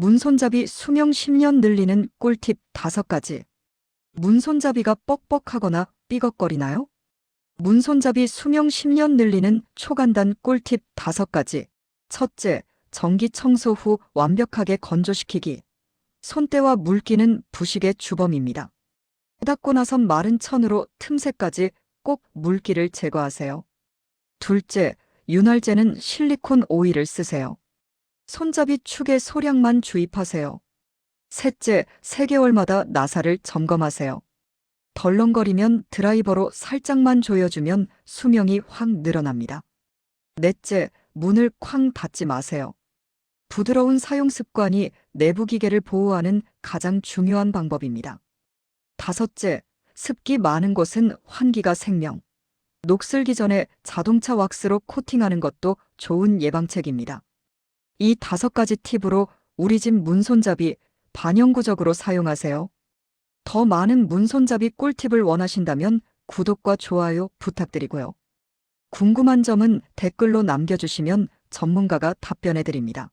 문손잡이 수명 10년 늘리는 꿀팁 5가지. 문손잡이가 뻑뻑하거나 삐걱거리나요? 문손잡이 수명 10년 늘리는 초간단 꿀팁 5가지. 첫째, 전기 청소 후 완벽하게 건조시키기. 손때와 물기는 부식의 주범입니다. 닦고 나선 마른 천으로 틈새까지 꼭 물기를 제거하세요. 둘째, 윤활제는 실리콘 오일을 쓰세요. 손잡이 축에 소량만 주입하세요. 셋째, 3개월마다 나사를 점검하세요. 덜렁거리면 드라이버로 살짝만 조여주면 수명이 확 늘어납니다. 넷째, 문을 쾅 닫지 마세요. 부드러운 사용 습관이 내부 기계를 보호하는 가장 중요한 방법입니다. 다섯째, 습기 많은 곳은 환기가 생명. 녹슬기 전에 자동차 왁스로 코팅하는 것도 좋은 예방책입니다. 이 다섯 가지 팁으로 우리 집 문손잡이 반영구적으로 사용하세요. 더 많은 문손잡이 꿀팁을 원하신다면 구독과 좋아요 부탁드리고요. 궁금한 점은 댓글로 남겨주시면 전문가가 답변해 드립니다.